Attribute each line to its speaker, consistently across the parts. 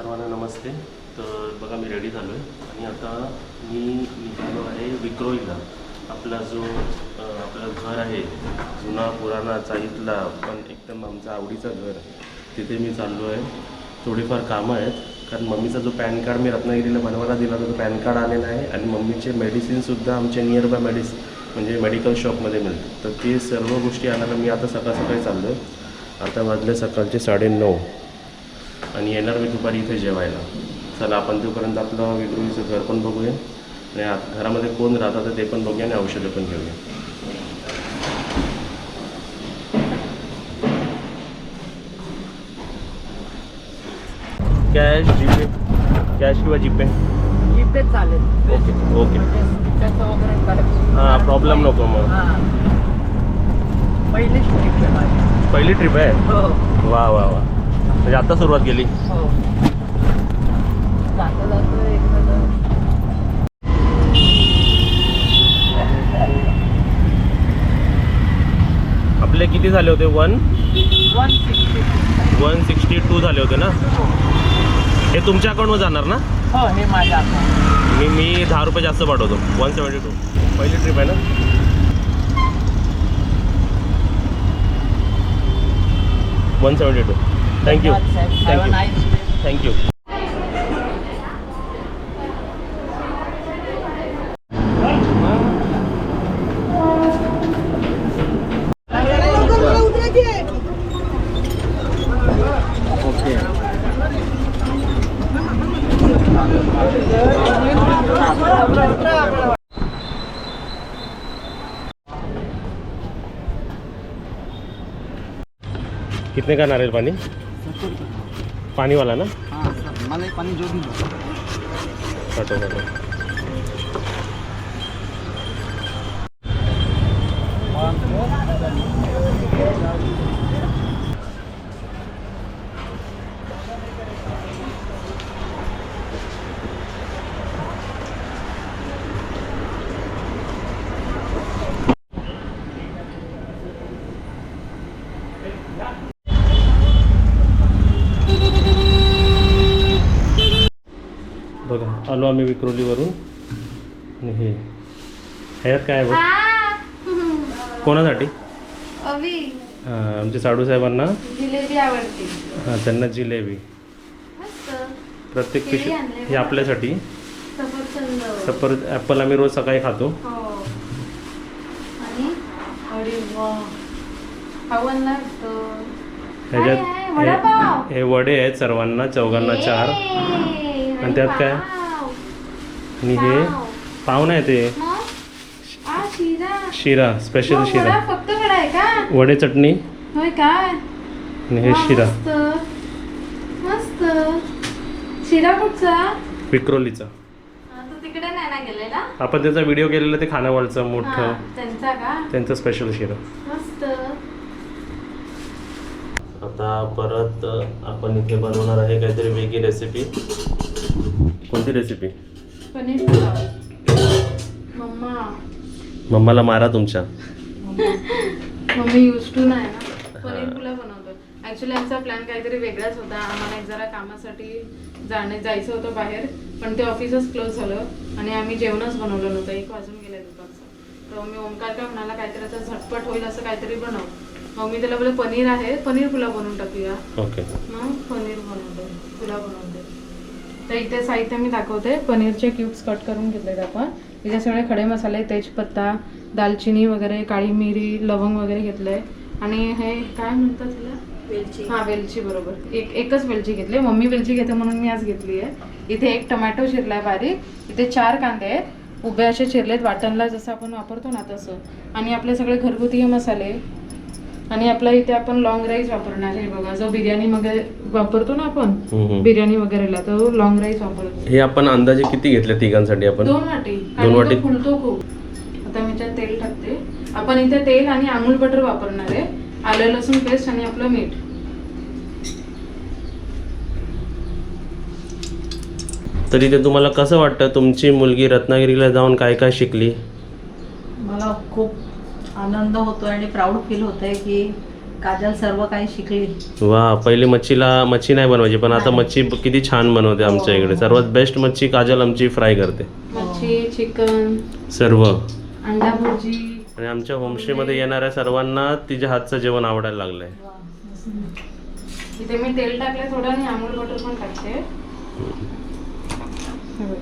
Speaker 1: सर्वांना नमस्ते. तर बघा मी रेडी झालो आहे आणि आता मी निघालो आहे विक्रोईला आपला जो आपलं घर आहे जुना पुराणाचा इथला पण एकदम आमचा आवडीचं घर. तिथे मी चाललो आहे. थोडीफार कामं आहेत. कारण मम्मीचा जो पॅन कार्ड मी रत्नागिरीला बनवायला दिला होता तो पॅन कार्ड आलेला आहे. आणि मम्मीचे मेडिसिनसुद्धा आमच्या नियर बाय मेडिसिन म्हणजे मेडिकल शॉपमध्ये मिळते तर ते सर्व गोष्टी आणायला मी आता सकाळ सकाळी चाललो आहे आता वाजले सकाळचे साडेनऊ. आणि येणार मी दुपारी इथे जेवायला. चला आपण तोपर्यंत आपलं विक्रोळीचं घर पण बघूया. आणि आत- घरामध्ये कोण राहतात तर ते पण बघूया आणि औषधं पण घेऊया. कॅश जीपे कॅश किंवा जीपे
Speaker 2: जीपे चालेल.
Speaker 1: ओके ओके हां प्रॉब्लेम नको मग.
Speaker 2: पहिलीच ट्रिप आहे
Speaker 1: पहिली ट्रिप आहे?
Speaker 2: हो.
Speaker 1: वा वा वा. म्हणजे आता सुरुवात केली. आपले किती झाले होते? वन
Speaker 2: वन सिक्स्टी
Speaker 1: टू झाले होते ना? हे तुमच्या अकाउंटवर जाणार ना?
Speaker 2: हो हे माझ्या.
Speaker 1: मी मी दहा रुपये जास्त पाठवतो. वन सेवन्टी टू पहिली ट्रिप आहे ना? One seventy two thank you
Speaker 2: a
Speaker 1: thank you कितने का नारियल पानी? पानी वाला ना?
Speaker 2: हाँ सर. हो
Speaker 1: काटो काटो बघा आलो आम्ही विक्रोलीवरून. आणि हे. ह्यात काय आहे बघ? कोणासाठी? हां आमच्या साडूसाहेबांना
Speaker 3: जिलेबी आवडते.
Speaker 1: हां त्यांना जिलेबी. प्रत्येक पिशवी. हे आपल्यासाठी. सफर ॲपल आम्ही रोज सकाळी खातो.
Speaker 3: हो.
Speaker 1: ह्याच्यात. हे- हे वडे आहेत सर्वांना चौघांना चार. आणि त्यात काय? आणि हे.
Speaker 3: पाव.
Speaker 1: नाही ते.
Speaker 3: शिरा.
Speaker 1: शिरा स्पेशल शिरा.
Speaker 3: वडा फक्त वडा आहे का?
Speaker 1: वडे चटणी. आणि हे शिरा.
Speaker 3: मस्त. मस्त. शिरा कुठचा?
Speaker 1: विक्रोलीचा.
Speaker 3: हा, तू तिकडे नाही ना गेलेला?
Speaker 1: आपण त्याचा व्हिडिओ केलेला ते खानावळचं मोठं.
Speaker 3: त्यांचा का?
Speaker 1: त्यांचं स्पेशल शिरा.
Speaker 3: मस्त.
Speaker 1: आता परत आपण इथे बनवणार आहे काहीतरी वेगळी रेसिपी कोणती रेसिपी
Speaker 3: पनीर मम्मा.
Speaker 1: मम्माला मारा तुमच्या.
Speaker 3: मम्मी यूज टू नाही ना. पनीर पुलाव बनवतो ॲक्च्युली आमचा प्लॅन काहीतरी वेगळाच होता. आम्हाला एक जरा कामासाठी जाणे जायचं होतं बाहेर पण ते ऑफिसच क्लोज झालं आणि आम्ही जेवणच बनवलं नव्हतं. एक वाजून गेलं दुपारचं. तर मी ओंकार काय म्हणाला काहीतरी आता झटपट होईल असं काहीतरी बनव. मग मी त्याला बोलले पनीर आहे. पनीर पुलाव बनवून टाकूया.
Speaker 1: ओके
Speaker 3: मग पनीर बनवते पुलाव बनवते तर इथे साहित्य मी दाखवते. पनीरचे क्यूब्स कट करून घेतलेत आपण. इथे सगळे खडे मसाले तेजपत्ता दालचिनी वगैरे काळी मिरी लवंग वगैरे घेतलंय आणि हे काय म्हणतात तिला? वेलची. हा वेलची बरोबर. एक एकच वेलची घेतली. मम्मी वेलची घेते म्हणून मी आज घेतली आहे. इथे एक टमॅटो चिरलाय बारीक. इथे चार कांदे आहेत. उभे असे चिरलेत वाटणला जसं आपण वापरतो ना तसं. आणि आपले सगळे घरगुती मसाले. आणि आपला इथे आपण लॉंग राईस वापरणार आहे बघा. जो बिर्याणी वगैरे वापरतो ना आपण. बिर्याणी वगैरेला तो लॉंग राईस वापरतो.
Speaker 1: हे आपण अंदाजे किती घेतले तिघांसाठी आपण?
Speaker 3: दोन वाटी.
Speaker 1: दोन वाटी?
Speaker 3: फुलतो खूप. आता मी त्यात तेल टाकते. आपण इथे तेल आणि अमूल बटर वापरणार आहे. आलं लसूण पेस्ट आणि आपलं मीठ.
Speaker 1: तरी ते तुम्हाला कसं वाटतं? तुमची मुलगी रत्नागिरीला जाऊन काय काय शिकली?
Speaker 2: मला खूप आनंद होतोय आणि प्राऊड फील होतंय की काजल सर्व काही शिकली.
Speaker 1: वा पहिले मच्छीला मच्छी नाही बनवायची पण आता मच्छी किती छान बनवते आमच्या इकडे. सर्वात बेस्ट मच्छी काजल आमची फ्राय करते.
Speaker 3: मच्छी चिकन
Speaker 1: सर्व.
Speaker 3: अंडा भुर्जी.
Speaker 1: आणि आमच्या होमस्टेमध्ये येणाऱ्या सर्वांना तिच्या हातचं जेवण आवडायला लागलंय.
Speaker 3: इथे मी तेल टाकले थोडं आणि अमूल बटर पण टाकते. हे.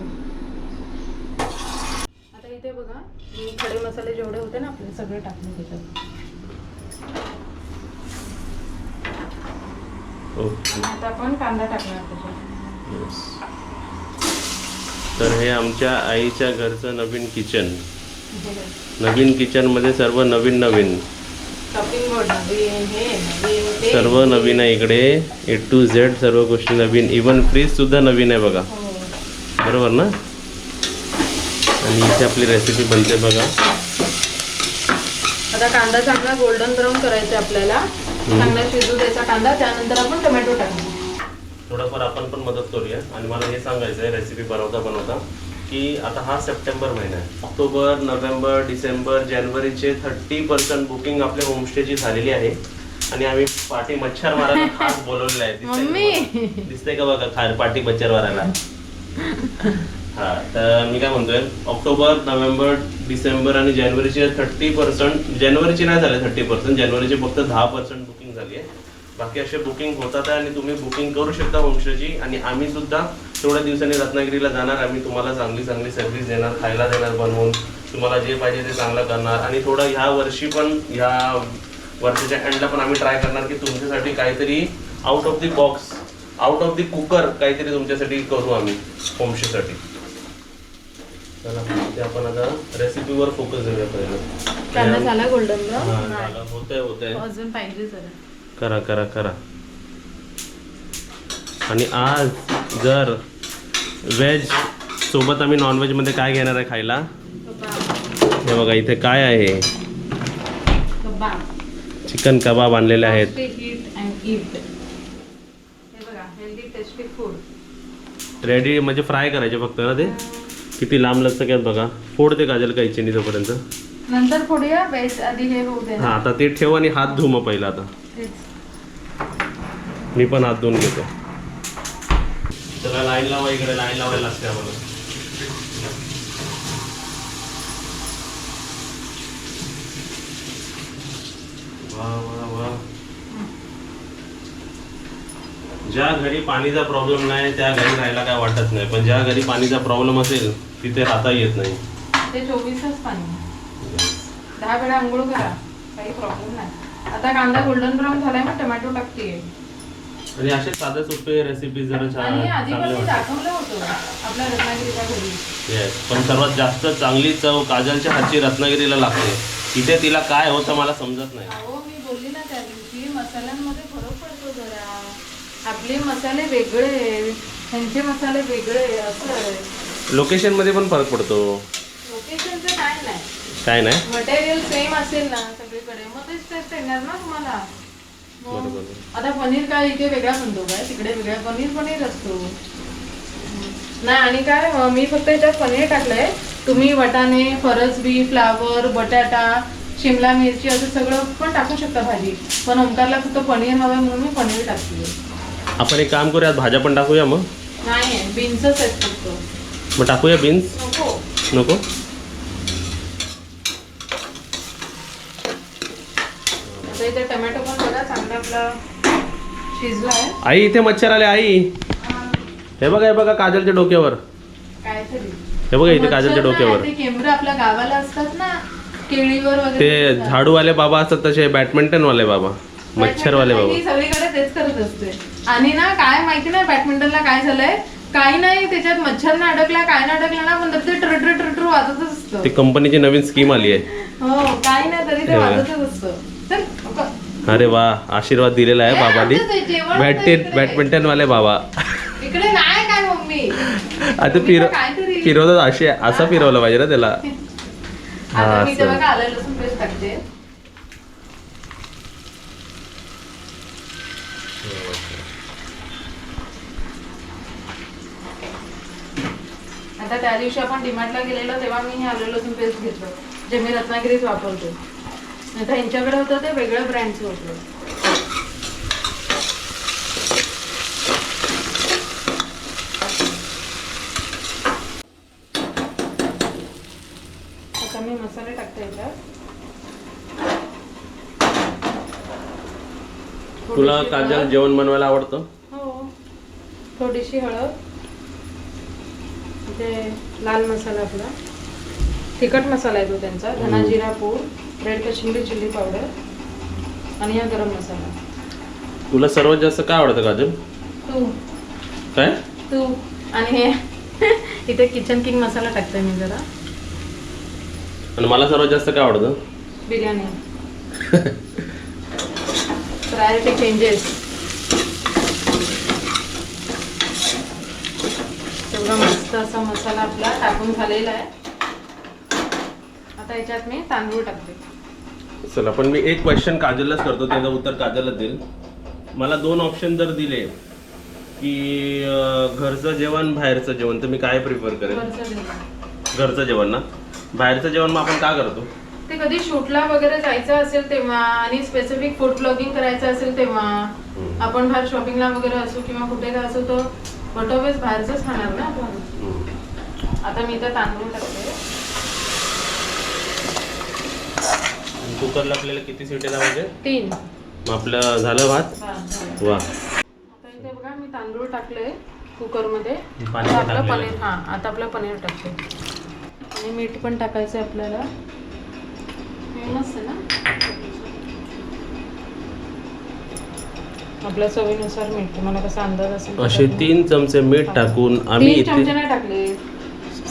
Speaker 3: इथे बघा मी खडे मसाले जेवढे होते ना आपले सगळे टाकले त्याच्यात आता आपण कांदा टाकणार त्याच्यात.
Speaker 1: तर हे आमच्या आईच्या घरचं नवीन किचन. नवीन किचनमध्ये सर्व नवीन नवीन.
Speaker 3: हे
Speaker 1: सर्व नवीन आहे इकडे. ए टू झेड सर्व गोष्टी नवीन. इवन फ्रीज सुद्धा नवीन आहे बघा.
Speaker 3: हो.
Speaker 1: बरोबर ना? आणि इथे आपली रेसिपी बनते बघा.
Speaker 3: आता कांदा चांगला गोल्डन ब्राऊन करायचा आहे आपल्याला चांगला शिजू द्यायचा कांदा त्यानंतर आपण टोमॅटो टाकू.
Speaker 1: थोडंफार आपण पण मदत करूया. आणि मला हे सांगायचं आहे रेसिपी बनवता बनवता की आता हा सप्टेंबर महिना आहे. ऑक्टोबर नोव्हेंबर डिसेंबर जानेवारीचे थर्टी पर्सेंट बुकिंग आपल्या होमस्टेची झालेली आहे. आणि आम्ही पाठी मच्छर मारायला खास बोलवलेलं आहे. दिसतंय का. बघा? पाठी मच्छर मारायला? हा तर मी काय म्हणतोय ऑक्टोबर नोव्हेंबर डिसेंबर आणि जानेवारीचे थर्टी पर्सेंट जानेवारीचे नाही झाले थर्टी पर्सेंट जानेवारीचे फक्त दहा पर्सेंट बुकिंग झाली आहे. बाकी असे बुकिंग होतात आहे आणि तुम्ही बुकिंग करू शकता होमस्टेची आणि आम्ही सुद्धा थोड्या दिवसांनी रत्नागिरीला जाणार आम्ही तुम्हाला चांगली चांगली सर्व्हिस देणार खायला देणार बनवून तुम्हाला जे पाहिजे ते चांगलं करणार आणि थोडं ह्या वर्षी पण ह्या वर्षाच्या एंडला पण आम्ही ट्राय करणार की तुमच्यासाठी काहीतरी out of the box out of the cooker काहीतरी तुमच्यासाठी करू आम्ही होमस्टेसाठी चला ते आपण आता रेसिपीवर फोकस देऊया पहिलं.
Speaker 3: कांदा झाला गोल्डन ब्राऊन
Speaker 1: झालं. होतंय होतंय.
Speaker 3: अजून पाहिजे जरा.
Speaker 1: करा करा करा. आणि आज जर व्हेज सोबत आम्ही नॉनव्हेजमध्ये काय घेणार आहे खायला?
Speaker 3: कबाब.
Speaker 1: हे बघा इथे काय आहे?
Speaker 3: कबाब.
Speaker 1: चिकन कबाब आणलेले आहेत.
Speaker 3: हीट अँड ईट हे बघा हेल्दी टेस्टी फूड
Speaker 1: रेडी म्हणजे फ्राय करायचे फक्त ना ते? किती लांब लचक आहेत बघा. फोडते काजल का इच्छेनी तोपर्यंत
Speaker 3: नंतर फोडूया बेस आधी हे होऊ दे.
Speaker 1: हा आता ते ठेव आणि हात धुव मग पहिला आता. मी पण हात धुवून घेतो. त्याला लाईन लावा इकडे लाईन लावायला लागते आम्हाला. वा वा वा ज्या घरी पाणीचा प्रॉब्लेम नाही त्या घरी राहायला काय वाटत नाही. पण ज्या घरी पाणीचा प्रॉब्लेम असेल तिथे राहता येत नाही.
Speaker 3: ते पाणी. दहा वेळा आंघोळ करा काही प्रॉब्लेम नाही. आता कांदा गोल्डन ब्राऊन झालाय मग टोमॅटो टाकते.
Speaker 1: आणि असे साधे सोपे रेसिपी जरा छान
Speaker 3: आणि आधी पण
Speaker 1: चांगले
Speaker 3: मी
Speaker 1: वाटतात.
Speaker 3: दाखवलं होतं आपल्या रत्नागिरीच्या घरी.
Speaker 1: येस पण सर्वात जास्त चांगली चव काजलच्या हातची रत्नागिरीला लागते. इथे तिला काय होतं मला समजत नाही.
Speaker 3: अहो मी बोलली ना त्या दिवशी मसाल्यांमध्ये फरक पडतो जरा आपले मसाले वेगळे त्यांचे मसाले वेगळे असं आहे.
Speaker 1: लोकेशनमध्ये पण फरक पडतो.
Speaker 3: लोकेशनचं काय नाही.
Speaker 1: काय नाही?
Speaker 3: मटेरियल सेम असेल ना सगळीकडे मग तेच टेस्ट येणार ना तुम्हाला. मग
Speaker 1: बरोबर.
Speaker 3: आता पनीर काय इथे वेगळा बनतो काय? तिकडे वेगळा पनीर पनीर असतो. नाही आणि काय अं, मी फक्त याच्यात पनीर टाकलंय. तुम्ही वटाणे फरसबी फ्लावर बटाटा शिमला मिरची असं सगळं पण टाकू शकता भाजी. पण ओंकारला फक्त पनीर हवं म्हणून मी पनीर टाकली
Speaker 1: आपण एक काम करूया भाज्या पण टाकूया मग.
Speaker 3: नाही बीन्सच आहेत फक्त.
Speaker 1: मग टाकूया बीन्स
Speaker 3: नको.
Speaker 1: नको?
Speaker 3: आता इथे टोमॅटो पण बघा चांगला आपला शिजला आहे.
Speaker 1: आई इथे मच्छर आले आई. हे. बघा हे बघा काजलच्या डोक्यावर.
Speaker 3: काय तरी.
Speaker 1: हे बघा इथे काजलच्या डोक्यावर.
Speaker 3: ते केंद्र आपल्या गावाला असतात ना केळीवर
Speaker 1: ते. झाडूवाले बाबा असतात तसे बॅडमिंटन वाले बाबा. मच्छरवाले
Speaker 3: ही
Speaker 1: बाबा.
Speaker 3: सगळीकडे तेच करत असते. आणि ना काय माहिती नाही बॅडमिंटनला काय झालंय? काही नाही त्याच्यात मच्छर ना अडकला काय ना अडकला ना पण ते ट्र ट्र ट्र ट्र वाजतच असतं.
Speaker 1: ती कंपनीची नवीन स्कीम आली आहे.
Speaker 3: हो काही नाही तरी ते
Speaker 1: हे बघा.
Speaker 3: वाजतच असतं.
Speaker 1: अरे वा आशीर्वाद दिलेला आहे
Speaker 3: हे
Speaker 1: बाबांनी.
Speaker 3: आमचंच आहे, जेवण होतं
Speaker 1: बॅडमिंटन
Speaker 3: इकडे.
Speaker 1: बॅडमिंटन वाले बाबा.
Speaker 3: इकडे नाही काय मम्मी?
Speaker 1: आता फिर
Speaker 3: तर काहीतरी-
Speaker 1: फिरवतात अशी असं फिरवलं पाहिजे ना त्याला.
Speaker 3: आता मी
Speaker 1: असं.
Speaker 3: बघा आलं लसूण पेस्ट टाकते. आता त्या दिवशी आपण डिमार्टला गेलेलो तेव्हा मी हे आलेलो तुम्ही पेस्ट घेतलं जे मी रत्नागिरीत वापरतो नाही तर यांच्याकडे होतं ते वेगळं ब्रँडचं होतं. आता मी मसाले टाकते याच्यात
Speaker 1: तुला काजल जेवण बनवायला आवडतं?
Speaker 3: हो. थोडीशी हळद. इथे लाल मसाला आपला तिखट मसाला आहे तो त्यांचा धना. जिरा पूड रेड कश्मीरी चिल्ली पावडर आणि हा गरम मसाला.
Speaker 1: तुला सर्वात जास्त काय आवडतं काजल?
Speaker 3: तू.
Speaker 1: काय?
Speaker 3: तू. आणि हे इथे किचन किंग मसाला टाकते मी जरा.
Speaker 1: आणि मला सर्वात जास्त काय आवडतं?
Speaker 3: बिर्याणी. प्रायोरिटी चेंजेस मस्त असा मसाला आपला टाकून झालेला आहे. आता याच्यात मी तांदूळ टाकते.
Speaker 1: चला पण मी एक क्वेश्चन काजललाच करतो त्याचं उत्तर काजलच देईल. मला दोन ऑप्शन जर दिले की घरचं जेवण बाहेरचं जेवण तर मी काय प्रिफर करेन. घरचं जेवण. ना? बाहेरचं जेवण मग आपण का करतो?
Speaker 3: ते कधी शूटला वगैरे जायचं असेल तेव्हा आणि स्पेसिफिक फूड ब्लॉगिंग करायचं असेल तेव्हा. आपण बाहेर शॉपिंगला वगैरे असू किंवा कुठे काय असू तर ऑटोवेज बाहेरचंच खाणार ना आपण. आता मी इथं तांदूळ टाकते.
Speaker 1: कुकरला आपल्याला किती सिटी लावायचे?
Speaker 3: तीन.
Speaker 1: आपलं झालं भात. वा.
Speaker 3: आता इथे बघा मी तांदूळ टाकले कुकरमध्ये. आपलं पनीर. हां आता आपलं पनीर टाकते. आणि मीठ पण टाकायचं आहे आपल्याला. फेमस आहे ना? आपल्या चवीनुसार मीठ तुम्हाला कसा अंदाज असेल
Speaker 1: असे तीन चमचे मीठ टाकून आम्ही
Speaker 3: तीन चमचे
Speaker 1: इथे
Speaker 3: नाही टाकले.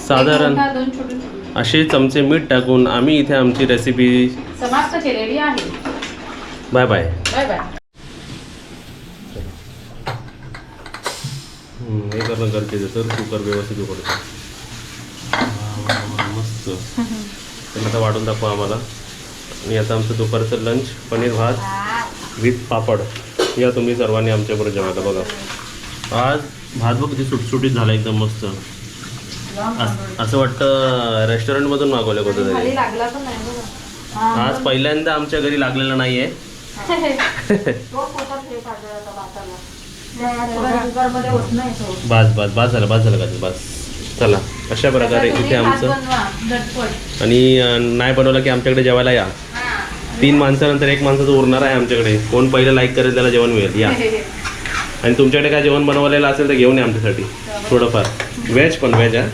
Speaker 1: साधारण
Speaker 3: एक मोठा, दोन छोटे छोटे.
Speaker 1: असे चमचे मीठ टाकून आम्ही इथे आमची रेसिपी
Speaker 3: समाप्त केलेली आहे.
Speaker 1: बाय बाय
Speaker 3: बाय बाय
Speaker 1: हम्म, हे करणं गरजेचं तर कुकर व्यवस्थित उघडतो. वा, वा, वा, मस्त. त्यांना आता वाढून दाखवा आम्हाला. आणि आता आमचं दुपारचं लंच पनीर भात विथ पापड. या तुम्ही सर्वांनी आमच्याबरोबर जेवायला बघा. आज भात बघ किती सुटसुटीत झाला एकदम मस्त. अस- वाटतं रेस्टॉरंटमधून मागवलं होतं तरी. आज पहिल्यांदा आमच्या घरी लागलेलं नाही आहे. बास बास बास झालं बास झालं का बास. चला अशा प्रकारे इथे आमचं. आणि नाही बनवलं की आमच्याकडे जेवायला या. तीन माणसानंतर एक माणसाचं उरणार आहे आमच्याकडे. कोण पहिलं लाईक करेल त्याला जेवण मिळेल. या. आणि तुमच्याकडे काय जेवण बनवलेलं असेल तर घेऊन या आमच्यासाठी. थोडंफार. व्हेज पण व्हेज आहे